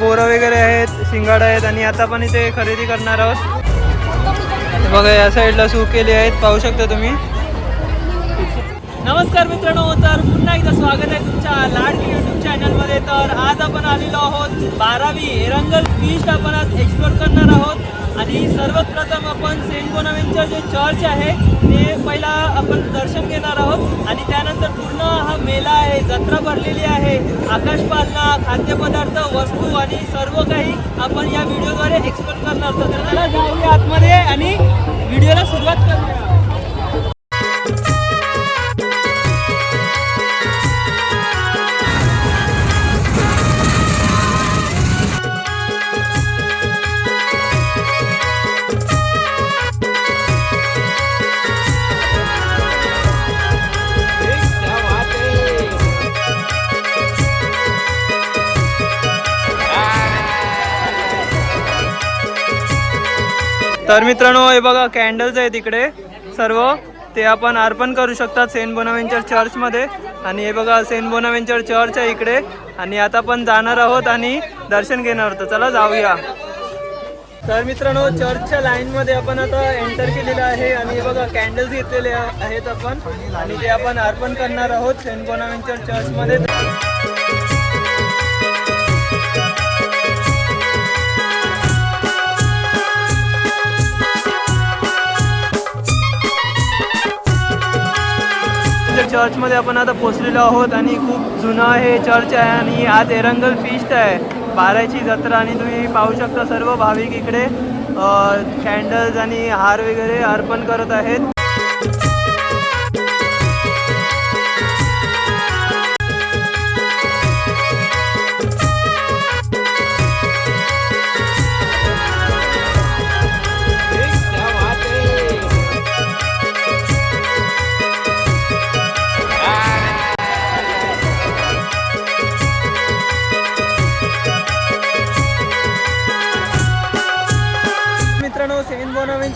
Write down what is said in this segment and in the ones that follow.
बोरं वगैरे आहेत शिंगाडा आहेत आणि आता पण इथे खरेदी करणार आहोत. बघा या साईडला सुकेली आहेत पाहू शकता तुम्ही. नमस्कार मित्रांनो तर पुन्हा एकदा स्वागत आहे तुमच्या लाडकी युट्यूब चॅनलमध्ये तर आज आपण आलेलो आहोत बारावी एरंगल फीस्ट आपण आज एक्सप्लोर करणार आहोत. आणि सर्वप्रथम आपण सेंट बोनावेंचं जे चर्च आहे ते पहिला आपण दर्शन घेणार आहोत. आणि त्यानंतर पूर्ण हा मेला आहे जत्रा भरलेली आहे. आकाशपालना खाद्यपदार्थ वस्तू आणि सर्व काही आपण या व्हिडिओद्वारे एक्सप्लोर करणार आहोत. तर त्याला जाऊया आतमध्ये आणि व्हिडिओला सुरुवात करूया. तर मित्रांनो हे बघा कॅन्डल्स आहेत इकडे. सर्व ते आपण अर्पण करू शकतात सेंट बोनावेंचर चर्चमध्ये आणि हे बघा सेंट बोनावेंचर चर्च आहे इकडे. आणि आता आपण जाणार आहोत आणि दर्शन घेणार आहोत. चला जाऊया. तर मित्रांनो चर्चच्या लाईनमध्ये आपण आता एंटर केलेलं आहे. आणि हे बघा कॅन्डल्स घेतलेले आहेत आपण. आणि ते आपण अर्पण करणार आहोत सेंट बोनावेंचर चर्चमध्ये चर्चमध्ये आपण आता पोचलेलो आहोत आणि खूप जुनं हे चर्च आहे आणि आज एरंगल फिस्ट आहे. बाराची जत्रा आणि तुम्ही पाहू शकता सर्व भाविक इकडे कॅन्डल्स आणि हार वगैरे अर्पण करत आहेत.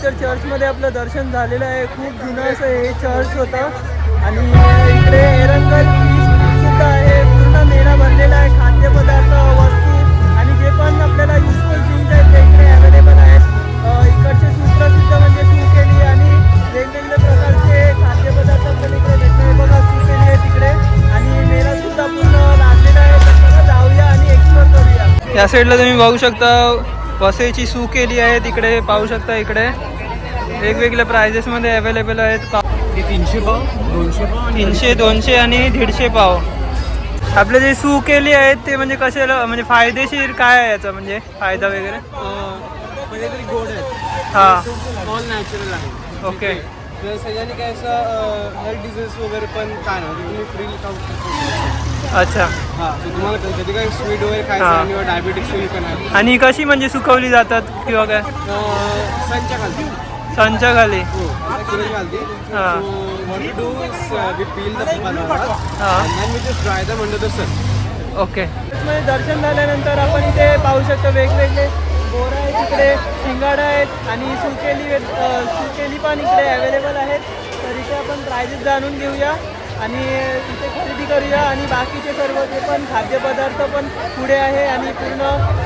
सेंट चर्चमध्ये आपलं दर्शन झालेलं आहे. खूप जुनं असं हे चर्च होतं. आणि इकडे एरंगल सुद्धा आहे. पूर्ण मेळा भरलेला आहे. खाद्यपदार्थ वस्तू आणि जे पण आपल्याला युजफुल थिंग्स आहेत ते इकडे अवेलेबल आहेत. इकडचे सूत्रसुद्धा म्हणजे सुकेली आणि वेगवेगळ्या प्रकारचे खाद्यपदार्थ आपल्याला इकडे भेटणार बघा सुकेली आहे तिकडे. आणि मेळासुद्धा पूर्ण लागलेला आहे. तर जाऊया आणि एक्सप्लोर करूया. या साईडला तुम्ही बघू शकता. वसईची सू केली आहे तिकडे पाहू शकता इकडे. वेगवेगळ्या प्राइजेसमध्ये अवेलेबल आहेत. पा तीनशे पाव दोनशे पाव तीनशे दोनशे आणि दीडशे पाव. आपले जे सू केली आहेत ते म्हणजे कसे म्हणजे फायदेशीर काय आहे याचा म्हणजे? फायदा वगैरे? गोड आहेत. हां. ऑल नॅचरल आहे. ओके. सगळ्यांनी काय असं हेल्थ डिझीज वगैरे पण काय नाही. तुम्ही फ्री खाऊ शकता. अच्छा. हां तर तुम्हाला कधी- कधी काय स्वीट वगैरे खायचं हां. आहे किंवा डायबिटिक्स वगैरे पण आहे. आणि कशी म्हणजे सुकवली जातात किंवा काय? संच्या घालते संच्या खाली. हो किलो घालते हां. What do is we peel the banana हां. And we just dry them under the sun okay दर्शन झाल्यानंतर आपण इथे पाहू शकतो वेगवेगळे बोर आहेत इकडे शिंगाडा आहेत आणि सुकेली अ, सुकेली पण इकडे अवेलेबल आहेत. तर इथे आपण प्राइजेस जाणून घेऊया. आणि इथे खरेदी करूया आणि बाकीचे सर्व जे पण खाद्यपदार्थ पण पुढे आहे आणि पूर्ण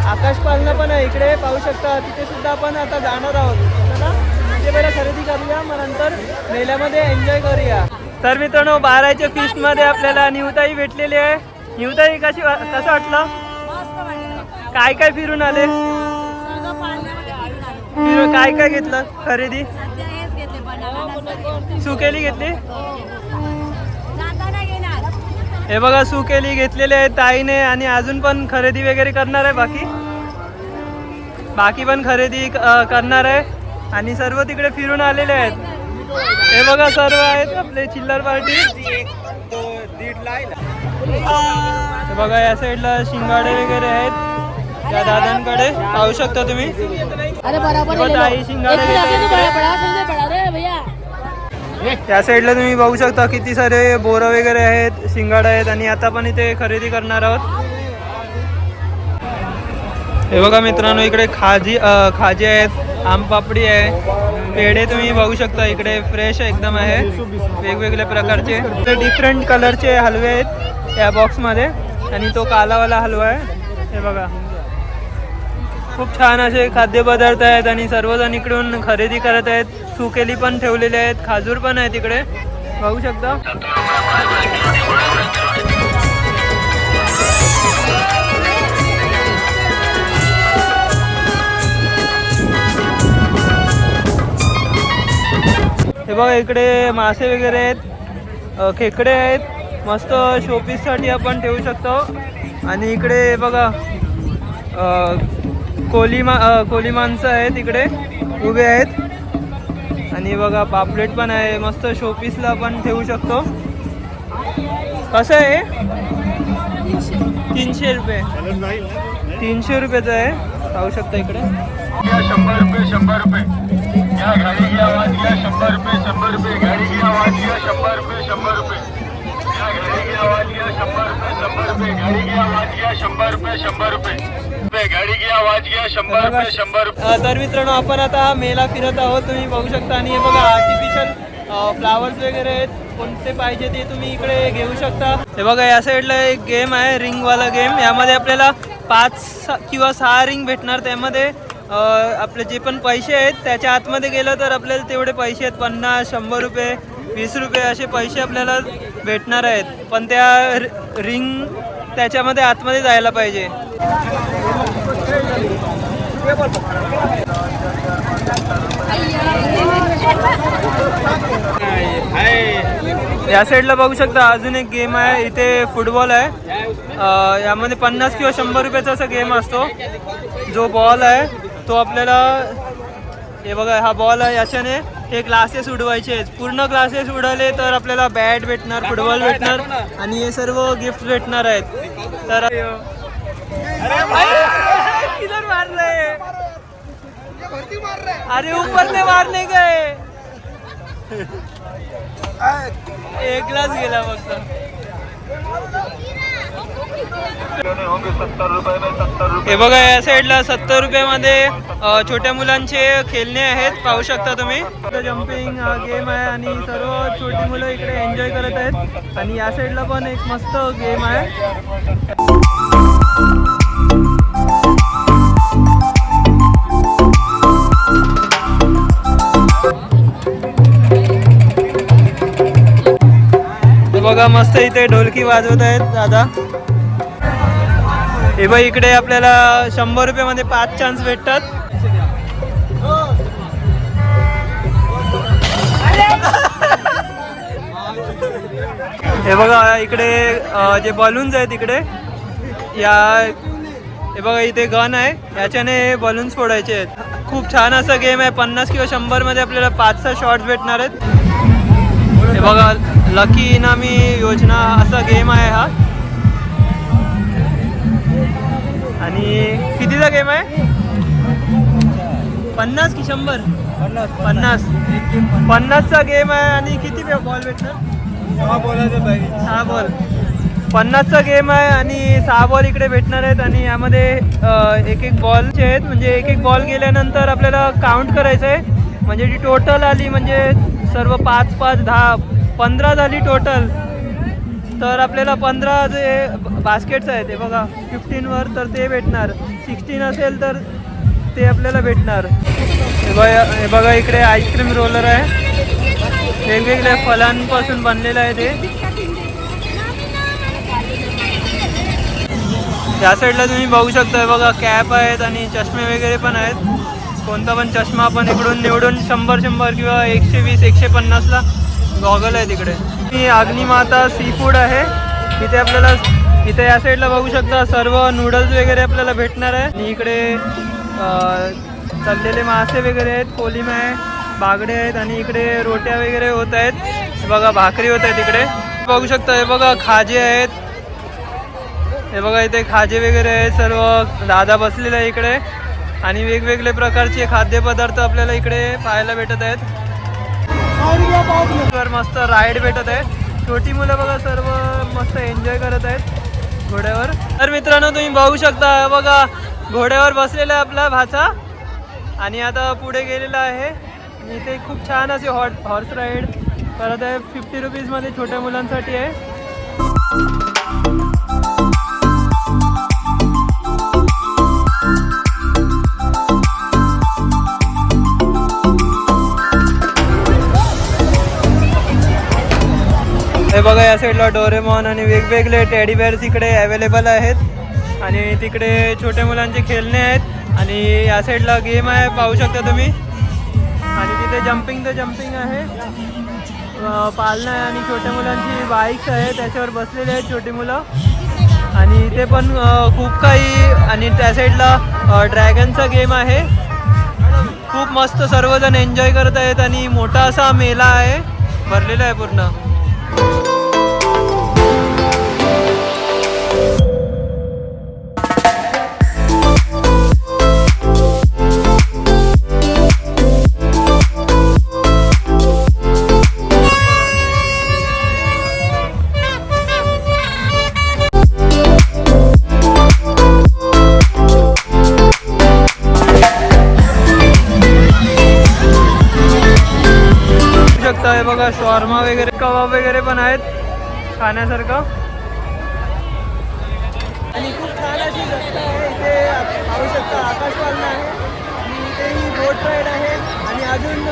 आकाशपालना पण आहे. इकडे पाहू शकता तिथे सुद्धा आपण आता जाणार आहोत. चला तिथे पहिला खरेदी करूया मग नंतर मेल्यामध्ये एन्जॉय करूया. तर मित्रांनो बाराच्या फीस्टमध्ये आपल्याला निवताई भेटलेली आहे. निवताई कशी कसं वाटलं? काय काय फिरून आले? फिरून काय काय घेतलं खरेदी? सुकेली घेतली? घेणार हे बघा सुकेली घेतलेली आहे ताईने आणि अजून पण खरेदी वगैरे करणार आहे बाकी. बाकी पण खरेदी करणार आहे. आणि सर्व तिकडे फिरून आलेले आहेत. हे बघा सर्व आहेत आपले चिल्लर पार्टी. बघा या साईडला शिंगाडे वगैरे आहेत. त्या दादांकडे पाहू शकता तुम्ही. अरे बराबर बघा, ताई शिंगाडे त्या साईडला तुम्ही बघू शकता किती सारे बोरं वगैरे आहेत शिंगाड आहेत आणि आता पण इथे खरेदी करणार आहोत. हे बघा मित्रांनो इकडे खाजी खाजी आहेत आमपापडी आहे. पेढे तुम्ही बघू शकता इकडे फ्रेश एकदम आहे. वेगवेगळ्या प्रकारचे. डिफरंट कलरचे हलवे आहेत या बॉक्समध्ये आणि तो कालावाला हलवा आहे. हे बघा. खूप छान असे खाद्यपदार्थ आहेत आणि सर्वजण इकडून खरेदी करत आहेत. सुकेली पण ठेवलेले आहेत. खाजूर पण आहे तिकडे. बघू शकता. हे बघा इकडे मासे वगैरे आहेत. खेकडे आहेत. मस्त शोपीससाठी आपण ठेवू शकतो. आणि इकडे बघा कोली मा कोली माणसं आहेत इकडे. उभे आहेत. आणि बघा पापलेट पण आहे. मस्त शोपीसला पण ठेवू शकतो. कसं आहे? तीनशे रुपये. तीनशे रुपयाचं आहे. पाहू शकता इकडे. शंभर रुपये शंभर रुपये. या गाडी घ्या घ्या शंभर रुपये शंभर रुपये. गाडी घ्या घ्या शंभर रुपये शंभर रुपये. या गाडी घ्या घ्या शंभर रुपये शंभर रुपये. गाडी घ्या घ्या शंभर रुपये शंभर रुपये. रुपये गाडी घ्या आवाज घ्या शंभर रुपये शंभर. तर मित्रांनो आपण आता मेला फिरत आहोत तुम्ही बघू शकता. आणि हे बघा आर्टिफिशियल फ्लावर्स वगैरे आहेत. कोणते पाहिजे ते तुम्ही इकडे घेऊ शकता. हे बघा या साईडला एक गेम आहे रिंगवाला गेम यामध्ये आपल्याला पाच किंवा सहा रिंग भेटणार. त्यामध्ये आपले जे पण पैसे आहेत त्याच्या आतमध्ये गेलं तर आपल्याला तेवढे पैसे आहेत. पन्नास शंभर रुपये वीस रुपये असे पैसे आपल्याला भेटणार आहेत. पण त्या रिंग त्याच्यामध्ये आतमध्ये जायला पाहिजे. या साईडला बघू शकता अजून एक गेम आहे इथे फुटबॉल आहे. यामध्ये पन्नास किंवा शंभर रुपयाचा असा गेम असतो. जो बॉल आहे तो आपल्याला हे बघा हा बॉल आहे याच्याने हे ग्लासेस उडवायचे आहेत. पूर्ण ग्लासेस उडवले तर आपल्याला बॅट भेटणार फुटबॉल भेटणार आणि हे सर्व गिफ्ट भेटणार आहेत. तर किधर मार रहे अरे ऊपर से मारने गए। एक ग्लास गेला फक्त रुपये रुपये हे बघा या साईडला सत्तर रुपयामध्ये अ, छोट्या मुलांचे खेळणे आहेत. पाहू शकता तुम्ही. जम्पिंग हा गेम आहे आणि सर्व छोटी मुलं इकडे एन्जॉय करत आहेत. आणि या साईडला पण एक मस्त गेम आहे. बघा मस्त इथे ढोलकी वाजवत आहेत दादा. हे बघ इकडे आपल्याला शंभर रुपयामध्ये पाच चान्स भेटतात. हे बघा इकडे जे बलून्स आहेत इकडे या हे बघा इथे गन आहे. याच्याने बलून्स फोडायचे आहेत. खूप छान असा गेम आहे. पन्नास किंवा शंभरमध्ये आपल्याला पाच सहा शॉर्ट्स भेटणार आहेत. हे बघा लकी इनामी योजना असा गेम आहे हा. आणि कितीचा गेम आहे? पन्नास की शंभर? पन्नास पन्नासचा गेम आहे आणि किती बॉल भेटणार? सहा बॉल पन्नासचा गेम आहे आणि सहा बॉल इकडे भेटणार आहेत आणि यामध्ये एक एक बॉलचे आहेत म्हणजे एक एक बॉल गेल्यानंतर आपल्याला काउंट करायचं आहे म्हणजे जी टोटल आली म्हणजे सर्व पाच पाच दहा पंधरा झाली टोटल तर आपल्याला पंधरा जे बास्केट्स आहेत ते बघा फिफ्टीनवर तर ते भेटणार. सिक्स्टीन असेल तर ते आपल्याला भेटणार. हे बघा हे बघा इकडे आईस्क्रीम रोलर आहे. वेगवेगळ्या फलांपासून बनलेलं आहे ते. त्या साईडला तुम्ही बघू शकता बघा कॅप आहेत आणि चष्मे वगैरे पण आहेत. कोणता पण चष्मा आपण इकडून निवडून शंभर शंभर किंवा एकशे वीस एकशे पन्नासला गॉगल आहे तिकडे. ही अग्निमाता सी फूड आहे. इथे आपल्याला इथे या साईडला बघू शकता सर्व नूडल्स वगैरे आपल्याला भेटणार आहे. आणि इकडे चाललेले मासे वगैरे आहेत कोलिम आहे बागडे आहेत आणि इकडे रोट्या वगैरे होत आहेत. बघा भाकरी होत आहे तिकडे बघू शकता हे बघा खाजे आहेत. हे बघा इथे खाजे वगैरे आहेत. सर्व दादा बसलेला आहे इकडे. आणि वेगवेगळे प्रकारचे खाद्यपदार्थ आपल्याला इकडे पाहायला भेटत आहेत. मस्त राईड भेटत आहे. छोटी मुलं बघा सर्व मस्त एन्जॉय करत आहेत घोड्यावर. तर मित्रांनो तुम्ही बघू शकता बघा घोड्यावर बसलेला आहे आपला भाचा. आणि आता पुढे गेलेला आहे. आणि इथे खूप छान असे हॉट हॉर्स राईड करत आहे फिफ्टी रुपीजमध्ये छोट्या मुलांसाठी आहे. हे बघा या साईडला डोरेमॉन आणि वेगवेगळे टेडी बेअर्स इकडे अवेलेबल आहेत. आणि तिकडे छोट्या मुलांचे खेळणे आहेत. आणि या साईडला गेम आहे पाहू शकता तुम्ही. आणि तिथे जम्पिंग तर जम्पिंग आहे. अं, पाळणं आहे आणि छोट्या मुलांची बाईक्स आहे त्याच्यावर बसलेले आहेत छोटी मुलं. आणि इथे पण खूप काही आणि त्या साईडला ड्रॅगनचा गेम आहे. खूप मस्त सर्वजण एन्जॉय करत आहेत आणि मोठा असा मेला आहे. भरलेला आहे पूर्ण. आहेत खाण्यासारखं. आणि खूप छान अशी रस्ता आहे इथे. आप- पाहू शकता आकाश आहे. आणि इथेही बोट राईड आहे. आणि अजून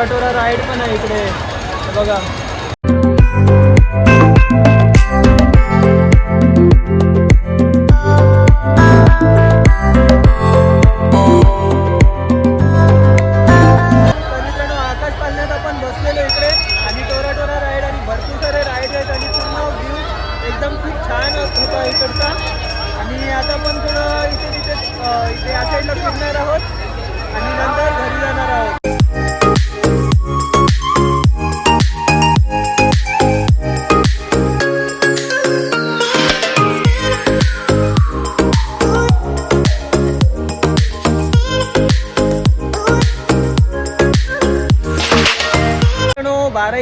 कटोरा राईड पण आहे इकडे. बघा.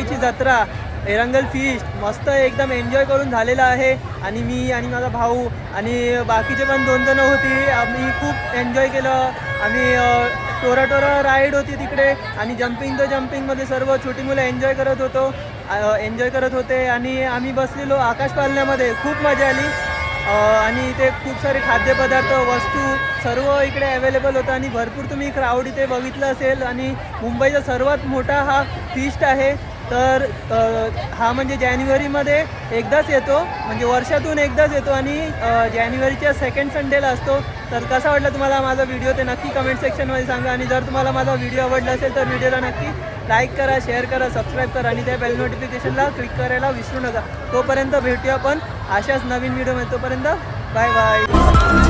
मित्रांनो, जत्रा एरंगल फिस्ट मस्त एकदम एन्जॉय करून झालेला आहे. आणि मी आणि माझा भाऊ आणि बाकीचे पण दोन जण होती. आम्ही खूप एन्जॉय केलं. आम्ही टोरा टोरा राईड होती तिकडे. आणि जम्पिंग तर जम्पिंगमध्ये सर्व छोटी मुलं एन्जॉय करत होतो. एन्जॉय करत होते. आणि आम्ही बसलेलो आकाश पालण्यामध्ये. खूप मजा आली. आणि इथे खूप सारे खाद्यपदार्थ वस्तू सर्व इकडे अवेलेबल होतं. आणि भरपूर तुम्ही क्राऊड इथे बघितलं असेल. आणि मुंबईचा सर्वात मोठा हा फिस्ट आहे. तर हा म्हणजे जानेवारीमध्ये एकदाच येतो म्हणजे वर्षातून एकदाच येतो आणि जानेवारीच्या सेकंड संडेला असतो. तर कसा वाटला तुम्हाला माझा व्हिडिओ ते नक्की कमेंट सेक्शनमध्ये सांगा आणि जर तुम्हाला माझा व्हिडिओ आवडला असेल तर व्हिडिओला नक्की लाईक करा शेअर करा सबस्क्राईब करा आणि त्या बेल नोटिफिकेशनला क्लिक करायला विसरू नका. तोपर्यंत भेटूया आपण अशाच नवीन व्हिडिओ तोपर्यंत बाय बाय